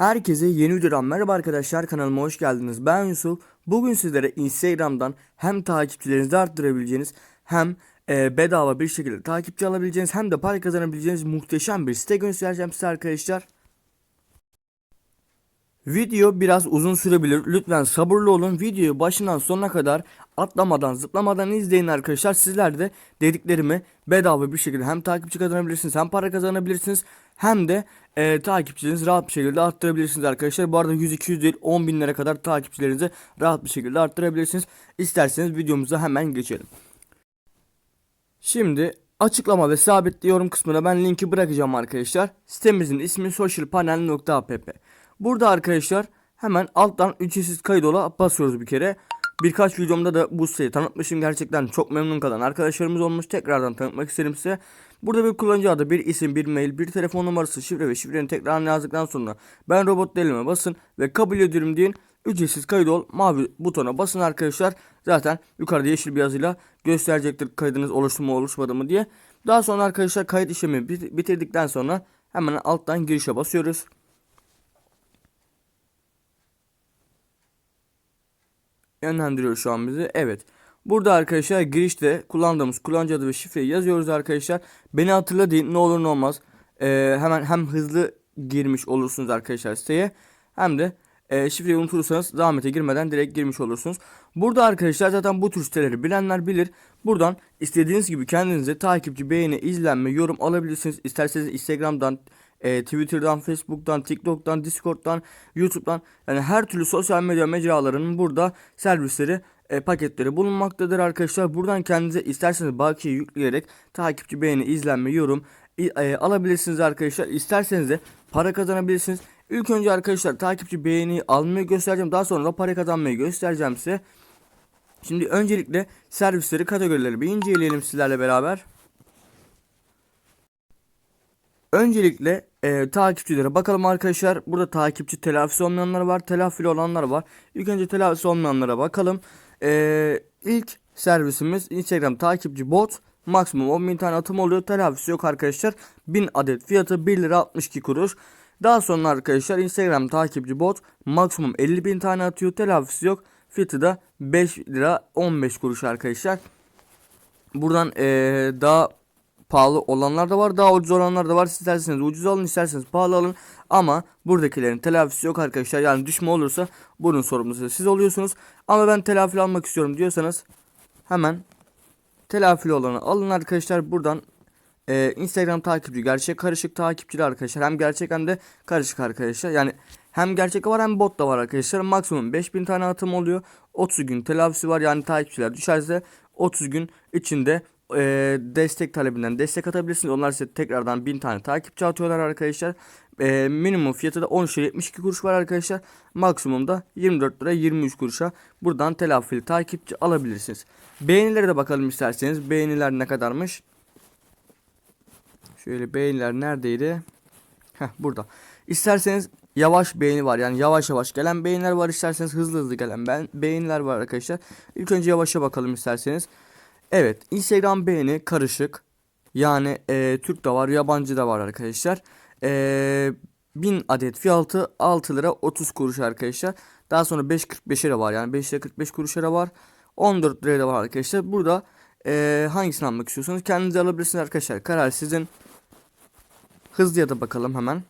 Herkese yeni videodan merhaba arkadaşlar kanalıma hoş geldiniz. Ben Yusuf. Bugün sizlere Instagram'dan hem takipçilerinizi arttırabileceğiniz hem e, bedava bir şekilde takipçi alabileceğiniz hem de para kazanabileceğiniz muhteşem bir site göstereceğim size arkadaşlar. Video biraz uzun sürebilir. Lütfen sabırlı olun. Videoyu başından sonuna kadar atlamadan zıplamadan izleyin arkadaşlar. Sizler de dediklerimi bedava bir şekilde hem takipçi kazanabilirsiniz hem para kazanabilirsiniz. Hem de e, takipçilerinizi rahat bir şekilde arttırabilirsiniz arkadaşlar. Bu arada 100-200 değil 10 binlere kadar takipçilerinizi rahat bir şekilde arttırabilirsiniz. İsterseniz videomuza hemen geçelim. Şimdi açıklama ve sabitli yorum kısmına ben linki bırakacağım arkadaşlar. Sitemizin ismi socialpanel.app. Burada arkadaşlar hemen alttan ücretsiz kaydola basıyoruz bir kere. Birkaç videomda da bu siteyi tanıtmışım. Gerçekten çok memnun kalan arkadaşlarımız olmuş. Tekrardan tanıtmak isterim size. Burada bir kullanıcı adı, bir isim, bir mail, bir telefon numarası, şifre ve şifreni tekrar yazdıktan sonra ben robot delime basın ve kabul ediyorum deyin. Ücretsiz kaydol mavi butona basın arkadaşlar. Zaten yukarıda yeşil bir yazıyla gösterecektir kaydınız oluştu mu oluşmadı mı diye. Daha sonra arkadaşlar kayıt işlemi bit- bitirdikten sonra hemen alttan girişe basıyoruz. Yönlendiriyor şu an bizi. Evet. Burada arkadaşlar girişte kullandığımız kullanıcı adı ve şifreyi yazıyoruz arkadaşlar. Beni hatırla deyin ne olur ne olmaz. Ee, hemen hem hızlı girmiş olursunuz arkadaşlar siteye. Hem de e, şifreyi unutursanız zahmete girmeden direkt girmiş olursunuz. Burada arkadaşlar zaten bu tür siteleri bilenler bilir. Buradan istediğiniz gibi kendinize takipçi, beğeni, izlenme, yorum alabilirsiniz. İsterseniz Instagram'dan, e, Twitter'dan, Facebook'tan, TikTok'tan, Discord'dan, YouTube'dan yani her türlü sosyal medya mecralarının burada servisleri e, paketleri bulunmaktadır arkadaşlar. Buradan kendinize isterseniz bakiye yükleyerek takipçi, beğeni, izlenme, yorum e, alabilirsiniz arkadaşlar. İsterseniz de para kazanabilirsiniz. İlk önce arkadaşlar takipçi, beğeni almayı göstereceğim. Daha sonra da para kazanmayı göstereceğim size. Şimdi öncelikle servisleri, kategorileri bir inceleyelim sizlerle beraber. Öncelikle e, takipçilere bakalım arkadaşlar. Burada takipçi telafisi olmayanlar var, telafili olanlar var. İlk önce telafisi olmayanlara bakalım. E, ilk servisimiz Instagram takipçi bot. Maksimum 10.000 tane atım oluyor. Telafisi yok arkadaşlar. 1000 adet fiyatı 1 lira 62 kuruş. Daha sonra arkadaşlar Instagram takipçi bot maksimum 50.000 tane atıyor. Telafisi yok. Fiyatı da 5 lira 15 kuruş arkadaşlar. Buradan eee, daha pahalı olanlar da var. Daha ucuz olanlar da var. İsterseniz ucuz alın isterseniz pahalı alın. Ama buradakilerin telafisi yok arkadaşlar. Yani düşme olursa bunun sorumlusu siz oluyorsunuz. Ama ben telafi almak istiyorum diyorsanız hemen telafili olanı alın arkadaşlar. Buradan e, Instagram takipçi gerçek karışık takipçiler arkadaşlar. Hem gerçek hem de karışık arkadaşlar. Yani hem gerçek var hem bot da var arkadaşlar. Maksimum 5000 tane atım oluyor. 30 gün telafisi var. Yani takipçiler düşerse 30 gün içinde e, destek talebinden destek atabilirsiniz. Onlar size tekrardan 1000 tane takipçi atıyorlar arkadaşlar. E, minimum fiyatı da 13 lira 72 kuruş var arkadaşlar. Maksimum da 24 lira 23 kuruşa buradan telafili takipçi alabilirsiniz. Beğenilere de bakalım isterseniz. Beğeniler ne kadarmış? Şöyle beğeniler neredeydi? Heh burada. İsterseniz yavaş beğeni var. Yani yavaş yavaş gelen beğeniler var. İsterseniz hızlı hızlı gelen ben beğeniler var arkadaşlar. İlk önce yavaşa bakalım isterseniz. Evet Instagram beğeni karışık. Yani e, Türk de var yabancı da var arkadaşlar. E, 1000 adet fiyatı 6 lira 30 kuruş arkadaşlar. Daha sonra 5.45'e de var yani 5 lira 45 kuruşa da var. 14 liraya da var arkadaşlar. Burada e, hangisini almak istiyorsanız kendiniz alabilirsiniz arkadaşlar. Karar sizin. Hızlıya da bakalım hemen.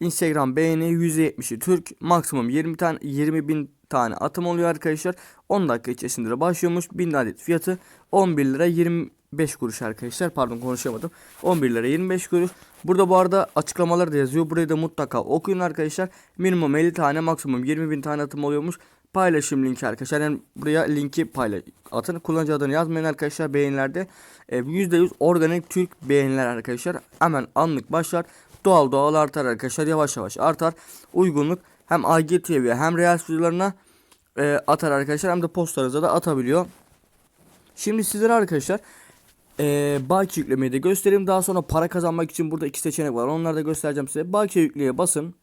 Instagram beğeni %70'i Türk maksimum 20 tane 20 bin tane atım oluyor arkadaşlar. 10 dakika içerisinde de başlıyormuş. 1000 adet fiyatı 11 lira 25 kuruş arkadaşlar. Pardon konuşamadım. 11 lira 25 kuruş. Burada bu arada açıklamalar da yazıyor. Burayı da mutlaka okuyun arkadaşlar. Minimum 50 tane maksimum 20 bin tane atım oluyormuş. Paylaşım linki arkadaşlar. Yani buraya linki paylaş atın. Kullanıcı adını yazmayın arkadaşlar beğenilerde. E, %100 organik Türk beğeniler arkadaşlar. Hemen anlık başlar. Doğal doğal artar arkadaşlar. Yavaş yavaş artar. Uygunluk hem IGTV hem Reels videolarına e, atar arkadaşlar. Hem de postlarınıza da atabiliyor. Şimdi sizlere arkadaşlar e, Baki yüklemeyi de göstereyim. Daha sonra para kazanmak için burada iki seçenek var. Onları da göstereceğim size. Baki yükleye basın.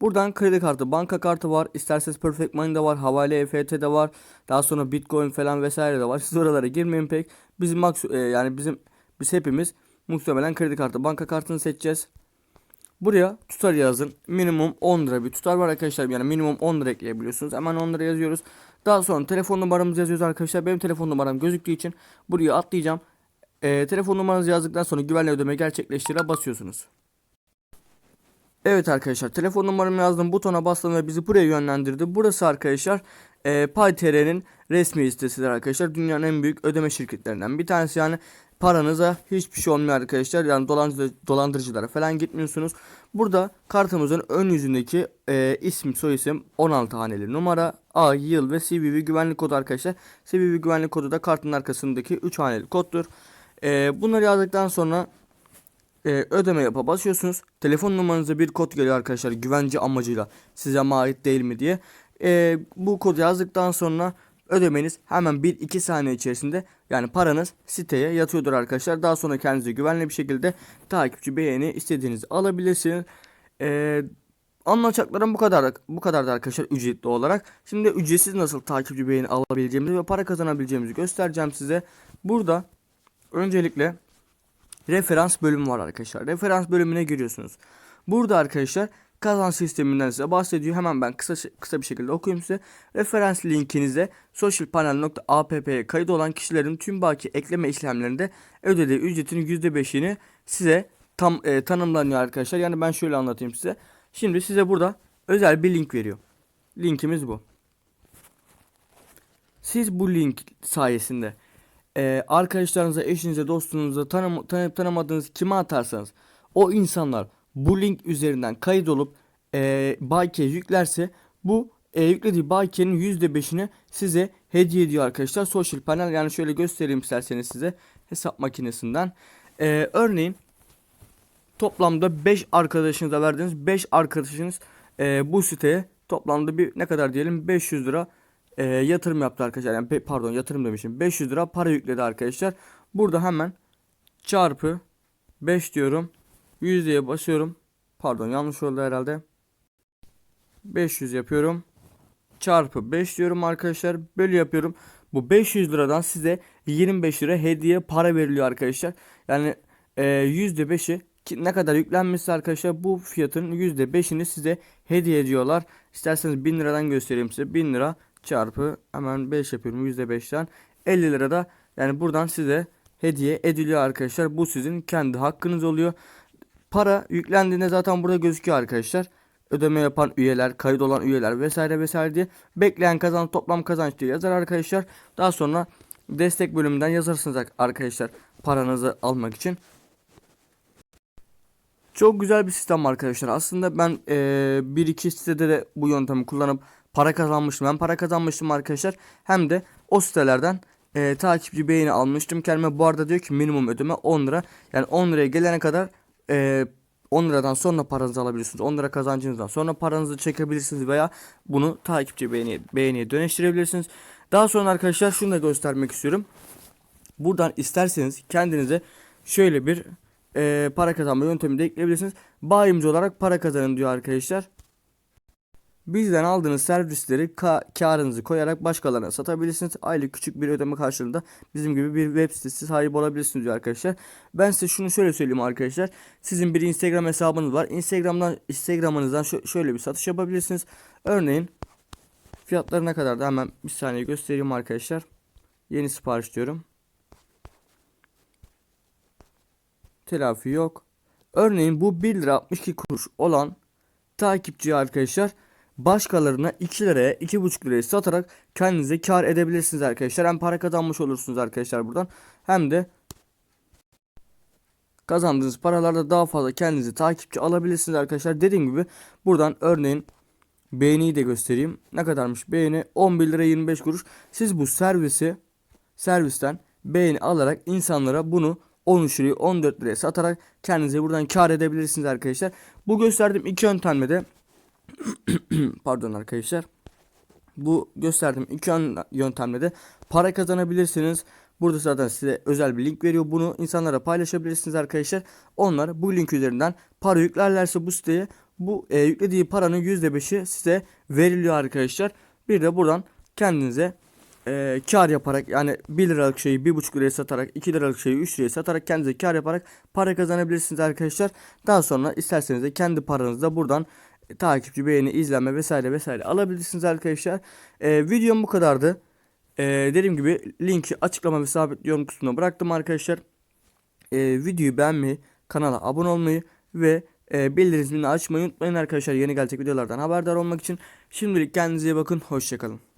Buradan kredi kartı, banka kartı var. İsterseniz Perfect Money de var. Havale EFT de var. Daha sonra Bitcoin falan vesaire de var. Siz oralara girmeyin pek. Bizim maks e, yani bizim biz hepimiz muhtemelen kredi kartı, banka kartını seçeceğiz. Buraya tutar yazın. Minimum 10 lira bir tutar var arkadaşlar. Yani minimum 10 lira ekleyebiliyorsunuz. Hemen 10 lira yazıyoruz. Daha sonra telefon numaramızı yazıyoruz arkadaşlar. Benim telefon numaram gözüktüğü için buraya atlayacağım. Ee, telefon numaranızı yazdıktan sonra güvenli ödeme gerçekleştire basıyorsunuz. Evet arkadaşlar telefon numaramı yazdım butona bastım ve bizi buraya yönlendirdi. Burası arkadaşlar e, PayTR'nin resmi sitesidir arkadaşlar. Dünyanın en büyük ödeme şirketlerinden bir tanesi yani paranıza hiçbir şey olmuyor arkadaşlar. Yani dolandırıcı, dolandırıcılara falan gitmiyorsunuz. Burada kartımızın ön yüzündeki e, isim soyisim 16 haneli numara ay yıl ve CVV güvenlik kodu arkadaşlar. CVV güvenlik kodu da kartın arkasındaki 3 haneli koddur. E, bunları yazdıktan sonra e, ödeme yapa basıyorsunuz. Telefon numaranıza bir kod geliyor arkadaşlar güvence amacıyla size mi ait değil mi diye. E, bu kodu yazdıktan sonra ödemeniz hemen 1-2 saniye içerisinde yani paranız siteye yatıyordur arkadaşlar. Daha sonra kendinize güvenli bir şekilde takipçi beğeni istediğinizi alabilirsiniz. E, Anlatacaklarım bu kadar bu kadardı arkadaşlar ücretli olarak. Şimdi ücretsiz nasıl takipçi beğeni alabileceğimizi ve para kazanabileceğimizi göstereceğim size. Burada öncelikle referans bölümü var arkadaşlar. Referans bölümüne giriyorsunuz. Burada arkadaşlar kazanç sisteminden size bahsediyor. Hemen ben kısa kısa bir şekilde okuyayım size. Referans linkinize socialpanel.app'ye kayıt olan kişilerin tüm baki ekleme işlemlerinde ödediği ücretin %5'ini size tam e, tanımlanıyor arkadaşlar. Yani ben şöyle anlatayım size. Şimdi size burada özel bir link veriyor. Linkimiz bu. Siz bu link sayesinde e, arkadaşlarınıza, eşinize, dostunuza tanım, tanıp tanımadığınız kime atarsanız o insanlar bu link üzerinden kayıt olup e, bakiye yüklerse bu e, yüklediği bakiyenin %5'ini size hediye ediyor arkadaşlar. Social panel yani şöyle göstereyim isterseniz size hesap makinesinden. E, örneğin toplamda 5 arkadaşınıza verdiğiniz 5 arkadaşınız e, bu siteye toplamda bir ne kadar diyelim 500 lira e, yatırım yaptı arkadaşlar. Yani pardon yatırım demişim. 500 lira para yükledi arkadaşlar. Burada hemen çarpı 5 diyorum. Yüzdeye basıyorum. Pardon yanlış oldu herhalde. 500 yapıyorum. Çarpı 5 diyorum arkadaşlar. Bölü yapıyorum. Bu 500 liradan size 25 lira hediye para veriliyor arkadaşlar. Yani e, %5'i ki ne kadar yüklenmişse arkadaşlar bu fiyatın %5'ini size hediye ediyorlar. İsterseniz 1000 liradan göstereyim size. 1000 lira çarpı hemen 5 yapıyorum %5'ten 50 lira da yani buradan size hediye ediliyor arkadaşlar. Bu sizin kendi hakkınız oluyor. Para yüklendiğinde zaten burada gözüküyor arkadaşlar. Ödeme yapan üyeler, kayıt olan üyeler vesaire vesaire diye bekleyen kazan toplam kazanç diye yazar arkadaşlar. Daha sonra destek bölümünden yazarsınız arkadaşlar paranızı almak için. Çok güzel bir sistem arkadaşlar. Aslında ben e, bir iki sitede de bu yöntemi kullanıp para kazanmıştım. Ben para kazanmıştım arkadaşlar. Hem de o sitelerden e, takipçi beğeni almıştım. Kendime bu arada diyor ki minimum ödeme 10 lira. Yani 10 liraya gelene kadar e, 10 liradan sonra paranızı alabilirsiniz. 10 lira kazancınızdan sonra paranızı çekebilirsiniz veya bunu takipçi beğeni, beğeniye dönüştürebilirsiniz. Daha sonra arkadaşlar şunu da göstermek istiyorum. Buradan isterseniz kendinize şöyle bir e, para kazanma yöntemi de ekleyebilirsiniz. Bayimci olarak para kazanın diyor arkadaşlar. Bizden aldığınız servisleri ka- karınızı koyarak başkalarına satabilirsiniz. Aylık küçük bir ödeme karşılığında bizim gibi bir web sitesi sahibi olabilirsiniz diyor arkadaşlar. Ben size şunu şöyle söyleyeyim arkadaşlar. Sizin bir Instagram hesabınız var. Instagram'dan Instagram'ınızdan şö- şöyle bir satış yapabilirsiniz. Örneğin fiyatları ne kadar da hemen bir saniye göstereyim arkadaşlar. Yeni sipariş diyorum. Telafi yok. Örneğin bu 1 lira 62 kuruş olan takipçi arkadaşlar başkalarına 2 liraya 2,5 liraya satarak kendinize kar edebilirsiniz arkadaşlar. Hem para kazanmış olursunuz arkadaşlar buradan hem de kazandığınız paralarda daha fazla kendinize takipçi alabilirsiniz arkadaşlar. Dediğim gibi buradan örneğin beğeniyi de göstereyim. Ne kadarmış beğeni 11 lira 25 kuruş. Siz bu servisi servisten beğeni alarak insanlara bunu 13 liraya 14 liraya satarak kendinize buradan kar edebilirsiniz arkadaşlar. Bu gösterdiğim iki yöntemle pardon arkadaşlar. Bu gösterdiğim iki yön- yöntemle de para kazanabilirsiniz. Burada zaten size özel bir link veriyor. Bunu insanlara paylaşabilirsiniz arkadaşlar. Onlar bu link üzerinden para yüklerlerse bu siteye bu e, yüklediği paranın %5'i size veriliyor arkadaşlar. Bir de buradan kendinize e, kar yaparak yani 1 liralık şeyi 1,5 liraya satarak 2 liralık şeyi 3 liraya satarak kendinize kar yaparak para kazanabilirsiniz arkadaşlar. Daha sonra isterseniz de kendi paranızla buradan takipçi, beğeni, izlenme vesaire vesaire alabilirsiniz arkadaşlar. E, videom bu kadardı. E, dediğim gibi linki açıklama ve sabit yorum kısmına bıraktım arkadaşlar. E, videoyu beğenmeyi, kanala abone olmayı ve e, bildirim zilini açmayı unutmayın arkadaşlar. Yeni gelecek videolardan haberdar olmak için. Şimdilik kendinize iyi bakın. Hoşçakalın.